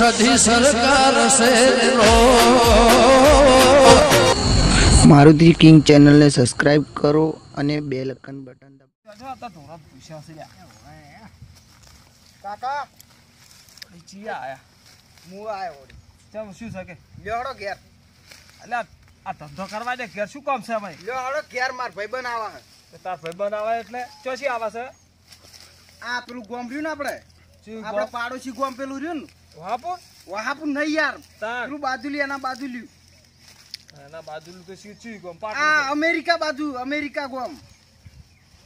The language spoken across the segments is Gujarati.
સધી સરકાર મારુતિ કિંગ ચેનલને સબસ્ક્રાઇબ કરો અને બે લખન બટન દબાવો. કાકા ચિયા આયા. હું આવ્યો વળી. ચમ શું છે કે? હળો ઘેર. એટલે આ- ધંધો કરવા દે ઘેર શું કામ છે ભાઈ? લ્યો હળો ઘેર માર ભાઈ બનાવા હે. તાર ભાઈ બનાવે એટલે ચોસી આવે છે? આ પેલું ગોમ રહ્યું ને આપણે? આપણે પાડોશી ગોમ પેલું રહ્યું ને? વાપો વહાપુર નહીં યાર. તારું. પેલું બાજુલી એના બાજુલી. એના બાજુલી તો શું શું ગમ? આ અમેરિકા બાજુ અમેરિકા ગોમ.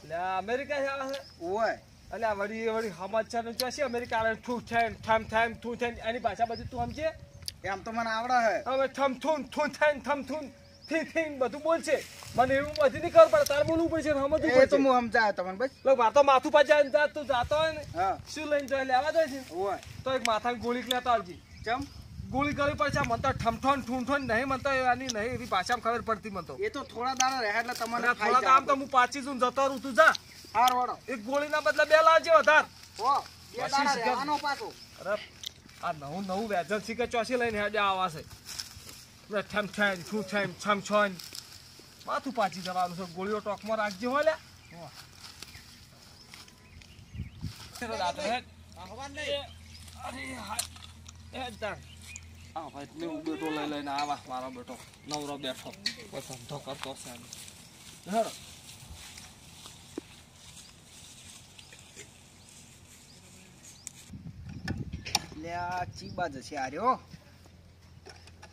એટલે અમેરિકા છે ઓય. એટલે વળી વળી સમાચારનું ચોસી અમેરિકા આવે ઠૂ થાય ઠમ થાય ઠૂ થાય એની ભાષા બધી તું સમજે? એમ તો મને આવડે હે. હવે થમ થૂન થૂન થાય થમ થૂન થી થી બધું બોલશે મને એવું બધી નહીં ખબર પડે તારે બોલવું પડશે સમજવું એ તો હું સમજાય તમને બસ. લોક માર તો માથું પર જાય જા તું જાતો હોય ને શું લઈને જાય લેવા જાય છે? તો એક માથાની ગોળી લેતા આવજી. ચમ? ગોળી કરવી પડશે મને તો ઠમઠોન ઠૂંઠોન નહીં મને તો નહીં એવી ભાષામાં ખબર પડતી મને તો. એ તો થોડા દાડા રહે એટલે તમને થોડા દામ તો હું પાછી છું જતો રહું તું જા. હાર વળો. એક ગોળીના બદલે બે લાવજે વધાર. હો બે દાડા રહેવાનો પાછો. અરે આ નવું નવું વેજન કે ચોસી લઈને હેડે આવાશે એટલે ઠેમ ઠેમ છું ઠેમ છમ છન માથું પાછી જવાનું છે, ગોળીઓ ટોકમાં રાખજે હો હું બેટો લઈ લઈને આવા મારો બેટો નવરો બેઠો ધંધો કરતો છે. હેડો. એટલે આ ચી બાજુ છે આ રહ્યો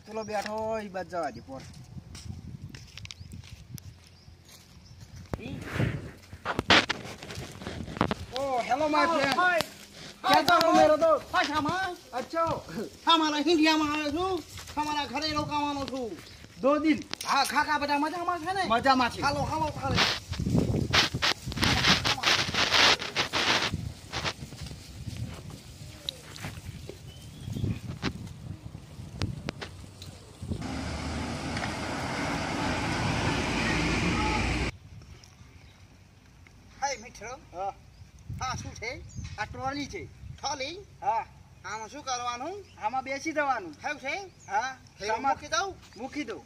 પેલો બેઠો એ બાજુ જવા દે પોર. ઓ હેલો માય ફ્રેન્ડ. ક્યાં મેરો અચ્છો આવ્યો છું. તમારા ઘરે રોકાવાનો છું. દો દિન. હા ખાકા બધા મજામાં છે ને? મજામાં છે. હાલો હાલો હાલો. હાય હા. હા શું છે? આ ટ્રોલી છે. ટ્રોલી હા. આમાં શું કરવાનું? આમાં બેસી જવાનું. થયું છે? હા. મૂકી દઉં? મૂકી દઉં.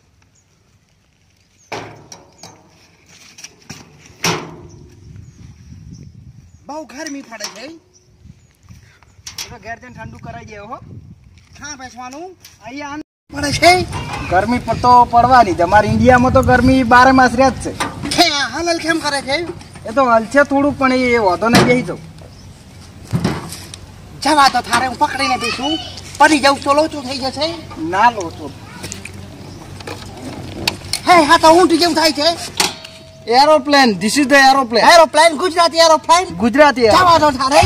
બહુ ગરમી પડે છે. તો ઘેર જઈને ઠંડુ કરાઈ ગયો હો. ક્યાં બેસવાનું. અહીંયા પડે છે? ગરમી તો પડવાની તમારે ઇન્ડિયામાં તો ગરમી બારે માસ રહે જ છે. હલલ કેમ કરે છે? એ તો હલશે થોડુંક પણ એ વાંધો નહીં બેસી જાઉં. જવા તો થારે હું પકડીને બેસું. પડી જાઉં તો લોચું થઈ જશે. ના લોચો. હે હા તો ઊંટ જેવું થાય છે. Aeroplane this is the aeroplane aeroplane Gujarati aeroplane Gujarati જવા તો થારે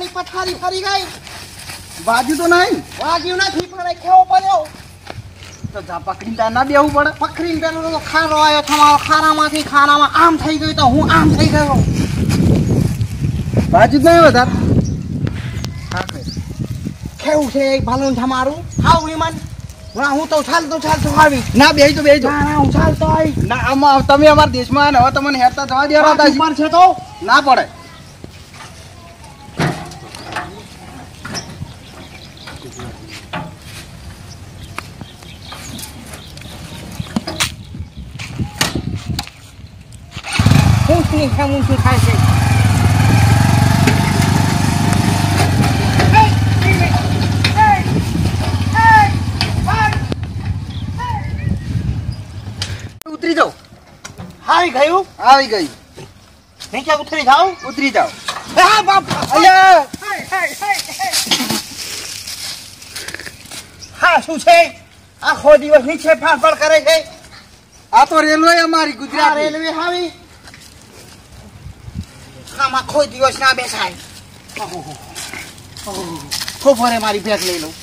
કપડાની પથારી ફરી ગઈ. બાજુ તો નહીં. વાગ્યું નથી પણ કેવો પડ્યો? તો જા પકડી ત્યાં ના બેવું પડે. પકડીને પેલો તો ખારો આવ્યો તમારો ખારામાંથી ખારામાં આમ થઈ ગયું તો હું આમ થઈ ગયો. બાજુ નહીં વધારે કેવું છે એક ભાલું તમારું હાવ વિમાન? ના હું તો ચાલતો ચાલતો આવી. ના બે તો બેસી ના ના હું ચાલતો આવી. ના આમાં તમે અમારા દેશમાં ને હવે તમને હેરતા જવા દેવા ઉપર છે તો? ના પડે. હું શું છે હું શું થાય છે ઉતરી જાઓ આવી ગયું આવી ગઈ નીચે ઉતરી જાઉં ઉતરી જાઓ હા બાપ અલ્યા શું છે? આખો દિવસ નીચે ફાફડ કરે છે? આ તો રેલવે અમારી ગુજરાત. રેલવે આવી આમાં કોઈ દિવસ ના બેસાય. ખોફરે મારી બેગ લઈ લઉં.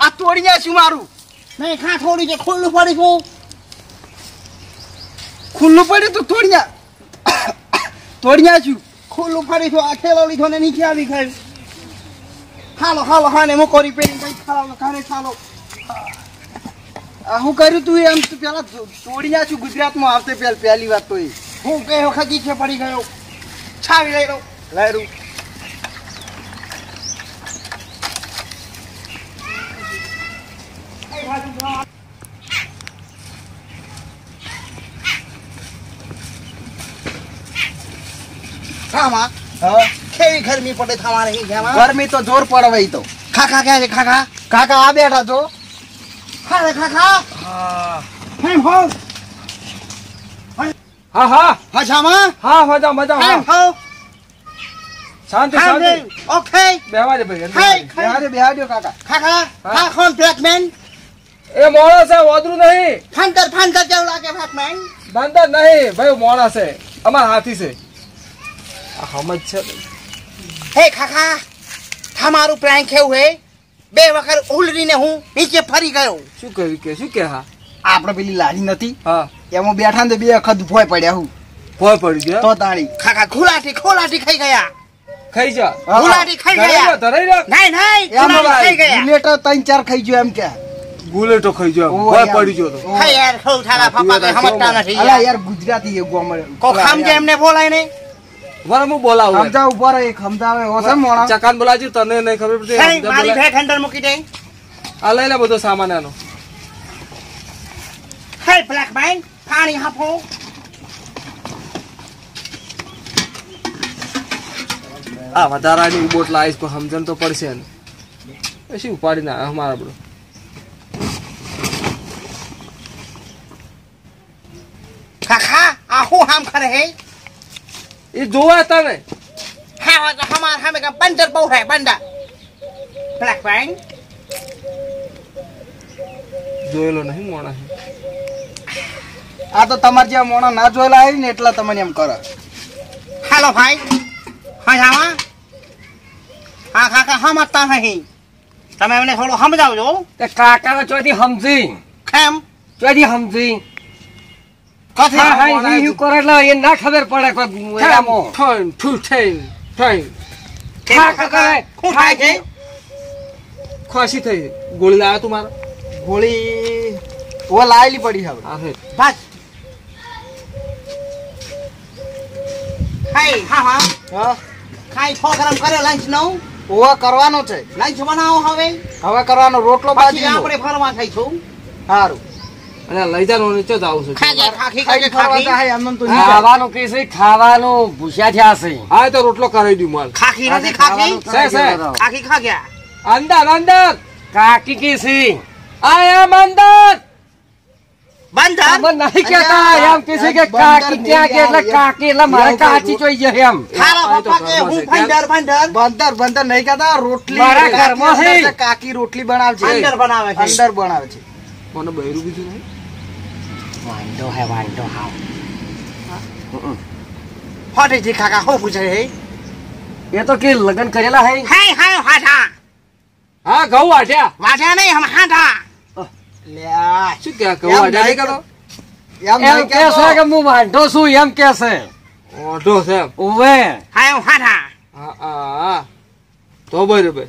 આ તોડી જાય છું મારું. નહીં ખા થોડી છે? ખુલ્લું પડી છું. ખુલ્લું પડ્યું તો તોડ્યા. તોડ્યા છું. ખુલ્લું પડી છું આ ઠેલો લીધો ને નીચે આવી ગયું હાલો હાલો હા ને કરી પેલી કઈ ખાલો ખાને ખાલો હું કર્યું તું એમ તું પેલા તોડ્યા છું ગુજરાતમાં આવતે પહેલી વાત તો એ. હું બે વખત ઈચ્છે પડી ગયો. છાવી લઈ લઉં લાયરું ખામાં કેવી ગરમી પડે તમારે ગરમી તો જોર પડે તો. ખાખા ક્યાં છે કાકા આ બેઠા છો. હા રે ખાખા. હા. હેમ હો. હા હા. હજામાં હા મજા મજા હેમ હા. હો શાંતિ. શાંતિ ઓકે. બેવા દે ભાઈ હે બેહાડે દે. કાકા. કાકા હા. કોણ બ્લેકમેન એ મોણસ છે વાદરું નહીં. ફાંતર ફાંતર જેવું લાગે બ્લેકમેન બંદર નહીં ભાઈ મોણસ છે. અમાર હાથી છે. સમજ છે હે ખાખા તમારું પ્લાન કેવું હે? બે વખત ઉલરીને હું નીચે ફરી ગયો. શું કર્યું કે શું કે હા? આપણે પેલી લારી નથી. હા. એમાં બેઠા ને બે વખત ભોય પડ્યા હું. ભોય પડી ગયો? તો તાળી ખાખા ખુલાટી ખોલાટી ખાઈ ગયા. ખાઈ જા. ખુલાટી ખાઈ ગયા. ધરાઈ લો. નહીં નહીં એમ ખાઈ ગયા. બુલેટો ત્રણ ચાર ખાઈ ગયો એમ કે. ગુલેટો ખાઈ ગયો ભોય પડી ગયો તો. હા યાર ખઉ થાલા પીવા સમજતા નથી અલા યાર. ગુજરાતી એ ગોમળ કો ખામજે એમને બોલાય ને. વર હું બોલાવું સમજા ઉપર એક સમજાવે હો મોણા? ચકાન બોલાવજો તને નહીં ખબર પડતી. મારી બોલાય. અંદર મૂકી દે? આ લઈ લે બધો સામાન એનો હે બ્લેક મેન પાણી આપો. આ વધારાની બોટ લાવીશ કોઈ સમજણ તો પડશે ને. પછી ઉપાડી ના અમારા બધું કાકા આ હું હામ ખરે હે? એ જોવા તમે હા હમાર હમે કામ બંદર બહુ થાય બંદર બ્લેક પેન જોયેલો નહીં મોણા આ તો તમારે જ્યાં મોણા ના જોયેલા આવી ને એટલા તમને એમ કરો. હેલો ભાઈ. હા જાવા હા. કાકા સમજતા નહીં. તમે એમને થોડું સમજાવજો. કાકા ચોથી સમજી. કેમ? ચોથી સમજી. હા હા ઈ ઈ કરે એટલે એ ના ખબર પડે કોઈ એનામાં. ઠન ઠુ ઠેન ઠેન ખા ખા કરે શું થાય છે ખોસી થઈ. ગોળી લાવ્યા તું મારા. ગોળી ઓ લાયેલી પડી હવે. બસ. હાય હા હા. હા. ખાઈ પ્રોગ્રામ કરે લંચ નો. ઓવા કરવાનો છે. લંચ બનાવો હવે. હવે કરવાનો રોટલો બાજી આપણે ફરવા થઈશું સારું અને લઈ જાનો નીચે જ આવું છું. ખાજે ખાખી ખાઈ ખાજે ફરવા ખાખી. જાય એમ તો નહીં ખાવાનું કે છે ખાવાનું ભૂસ્યા થયા છે. હા તો રોટલો કરાવી દઉં માલ. ખાખી નથી ખાખી? ખાખી ખા ગયા અંદર અંદર. કાકી કે છે આઈ એમ અંદર. બંધન નહીં કેતા એમ કે છે કે કાકી ક્યાં કે એટલે કાકી એટલે મારે કાચી જોઈ એમ. ખારા આ તો પપ્પા કે ઘરમાં હું છે. બંદર બંદર બંદર બંદર નહીં કહેતા રોટલી મારા ઘરમાં અંદર છે. છે, કાકી રોટલી બનાવે છે. અંદર બનાવે છે. અંદર બનાવે છે. મને બૈરું બીજું નહીં. વાંધો હે વાંધો હાવ ફટેજી કાકા હું પૂછે હે એ તો કે લગ્ન કરેલા હે? હે હે હાઠા હા ઘઉં વાટ્યા વાઠા નહીં હમ હાઠા લ્યા, શું કે ઘઉં એમ નહીં કરો? એમ એમ કે છે કે હું વાંઢો છું એમ કે છે ઓઢો છે એમ. ઉવે. હાઠા હા હા હા. તો બરોબર.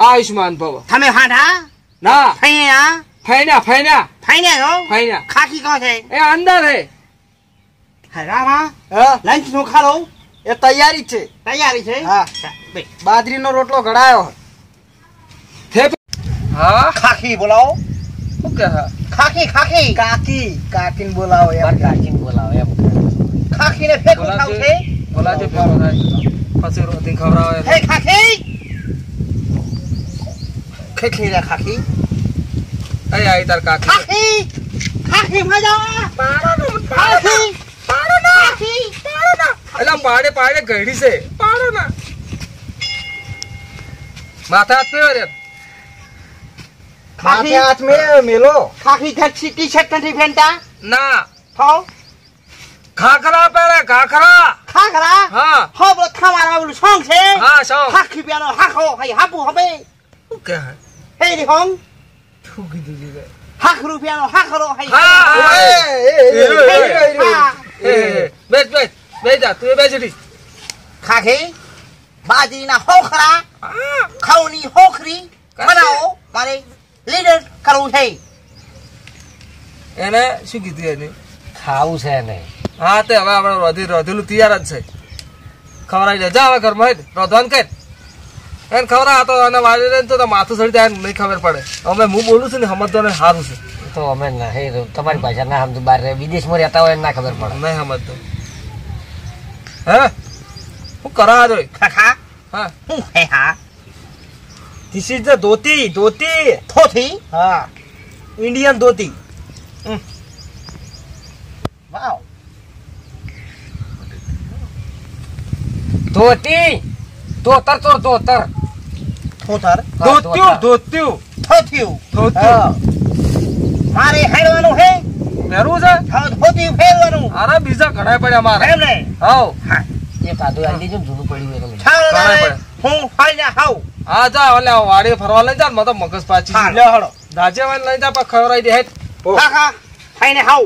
આયુષ્માન ભવ. તમે હાઠા ના. ફૈયા ફૈના ફૈના ફૈને હો ફૈના ખાખી કહો છે? એ અંદર હે. હે હા, લંચ નો ખાલો? એ તૈયારી છે. તૈયારી છે? હા. બે. બાજરીનો રોટલો ઘડાયો હા? ખાખી બોલાવો. શું કે ખાખી ખાખી. કાકી. કાકીને બોલાવો એમ. મારે કાચીને બોલાવે એમ. ખાખી ને ફેંકું ખાવ છે? બોલાજે પેલો થાય. પછી રોટી ખવડાવે. હે ખાખી. ખેખી રે ખાખી. અહીં આઈ તાર કાકી. ખાખી ખાખી મજા ખાખી ખાખી એટલે પાડે પાડે ઘડી છે. પાડો ના માથા હાથ મેળો રે. માથે હાથ મે- મેલો. કાકી ઘર ટી શર્ટ નથી ફેંટા ના. હો? ખાખરા પહેરે ખાખરા ખાખરા હા. હો બોલો ખાવાનું ઓલું સોંગ છે? હા સોંગ ખાખી પેલો હાખો હઈ હાપુ હવે શું? હે રી હોંગ? શું કીધું છે હાખ રૂપિયાનો હાખરો બેસ બેસ બાજરીના હોખરા ખાઉની હોખરી બનાવો મારે લીડર કરવું છે એને શું કીધું એને ખાવું છે એને હા. તે હવે આપણે રોધી રોધેલું તૈયાર જ છે ખવડાવી દે જા હવે ઘરમાં રોધવાન કર એને ખવડા તો અને વાળી ને તો માથું સડી જાય નહીં ખબર પડે. અમે હું બોલું છું ને સમજતો ને સારું છે. તો અમે નહીં તમારી ભાષા ના સમજુ બહાર વિદેશમાં રહેતા હોય ના ખબર પડે. નહીં સમજતો. હે? હું કરા ખાખા? હા? હું હે હા? This is the dhoti dhoti. Dhoti? હા. ઇન્ડિયન ધોતી. વાવ. ધોતી? ધોતર ચોર ધોતર. થોથર ધોત્યું ધોત્યું થોથ્યું ધોત્યું મારે હેડવાનું હે? પહેરવું છે? હા ધોતી ફેરવાનું. અરે બીજા ઘણા પડ્યા મારે. એમ ને હાવ એ કાદુ આલી દેજો જૂનું પડ્યું હોય તો. ચાલ ઘણા હવે પડે. હું ફાઈને હાવ હા જા ઓલે વાડી ફરવા લઈ જા ને મગજ પાછી. હા. લે હળો. દાજે વાળી લઈ જા પણ ખવડાવી દે હા હા. ફાઈને હાવ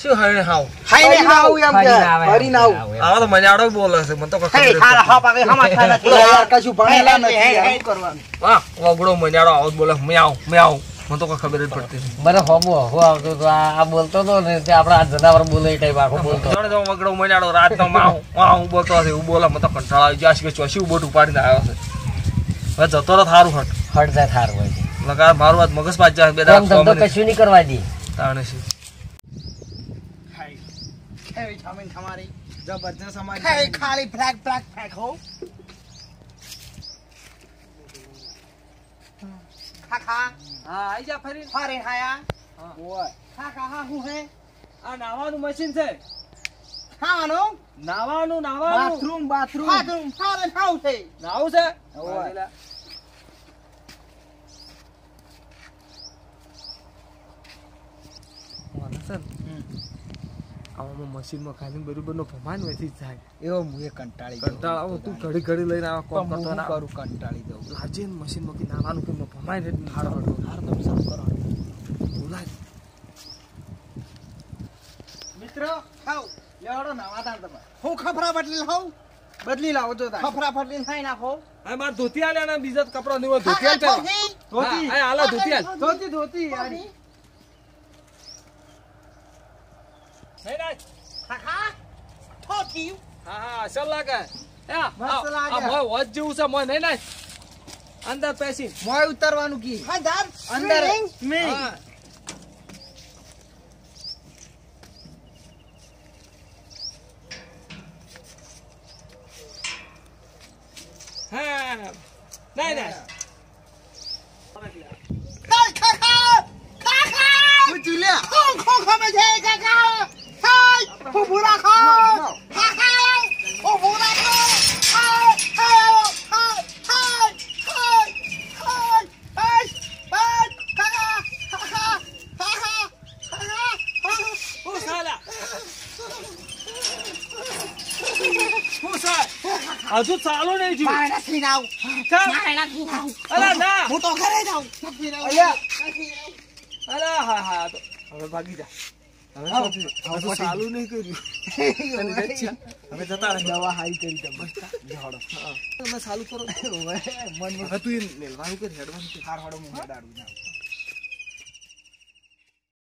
શું હણે હાવ ફાઈને હાવ એમ કે, ફરીને આવે, ફરીને આવું. આવે. આવા તો મજાડો બોલે છે મને તો કોઈ ખબર નથી. હાવ પાકે હમા નથી ઓલા યાર કશું ભણેલા હે, હે, નથી શું કરવાનું. વાહ વગડો મજાડો આવો બોલે. મ્યાઉ મ્યાઉ. મને તો ખબર જ પડતી મને હોબો હો આવતો તો આ બોલતો તો ને તે આપણા આ જનાવર બોલે એ ટાઈપ આખો બોલતો. જોડે જો વગડો મજાડો રાત નો માઉ બોલતો હશે હું બોલે. મને તો કંટાળો આવી જાય છે કે ચોસી ઊભો ઉપાડીને આવ્યો છે. હવે જતો તો થારું હટ. હટ જાય થાર હોય છે. મારું વાત મગજ પાછ જાય બે દાડા કશું નહીં કરવા દી. તાણે છે. કેવી છામીન તમારી જબરજસ્ત અમારી ખાલી ખાલી ફ્લેગ ફ્લેગ ફેંક હો. ખાખા હા આઈ જા ફરી ફારે હાયા ઓય. ખાખા હા હું હે? આ નાવાનું મશીન છે. ખાવાનો? નાવાનું નાવાનું. બાથરૂમ બાથરૂમ બાથરૂમ ફારે હાવ છે. નાવું છે? ઓય. સર ને આવામાં મશીનમાં ખાલી બરોબરનો ભમાન વેચી જાય. એવો હું એ કંટાળી ગયો. આવો તું ઘડી ઘડી લઈને આવા કોમ કરતો ના. કરું કંટાળી દઉં લાજે મશીનમાં કે નાવાનું કે ભમાય ને હારો હટો હારો તમે સારું કરો. બોલાય. મિત્રો ખાવ લેવાડો નાવા તમે. હું ખફરા બદલી લઉં? બદલી લાવો તો. ખફરા બદલી થાય નાખો આ માર ધોતી આલે ને બીજા કપડા નહીં ધોતી આલે ધોતી. હા, આલા ધોતી આલ ધોતી ધોતી યાર. નહીં નહીં ખાખા ધોતી. હા હા અસર લાગે મસ્ત લાગે. આ મોય વોચ જેવું છે મોય નહીં નહીં અંદર પેસી મોય ઉતારવાનું કી અંદર અંદર સ્વિમિંગ. હા હા નહીં નહીં ચાલ, ખાખા, ખાખા. હું ચૂલ્યા કોણ ખોખો માં છે, ખાખા? હાય, ઊભું રાખો. ખાખા, ઊભું રાખો. હાય, હાય, હાય, હાય, હાય, હાય, હાય, હાય. ખાખા, ખાખા, ખાખા, ખાખા, ખાખા. હું સાલા હું સાલ હજુ ચાલુ નહીં થયું મારે નથી નાવું. ચાલ. મારે નથી નાવું. અલા ના હું તો ઘરે જાઉં. નથી નાવું. અલ્યા. નથી નાવું. અલા હા હા તો હવે ભાગી જા હવે શું થયું? હજુ ચાલુ નહીં કર્યું તને યાદ છે? હવે જતા રહે. દવા હારી કરી તમે. તમે ચાલુ કરો. મન તું એ મેલવાનું કર હેડવાનું હાર હડો હું હેડાડું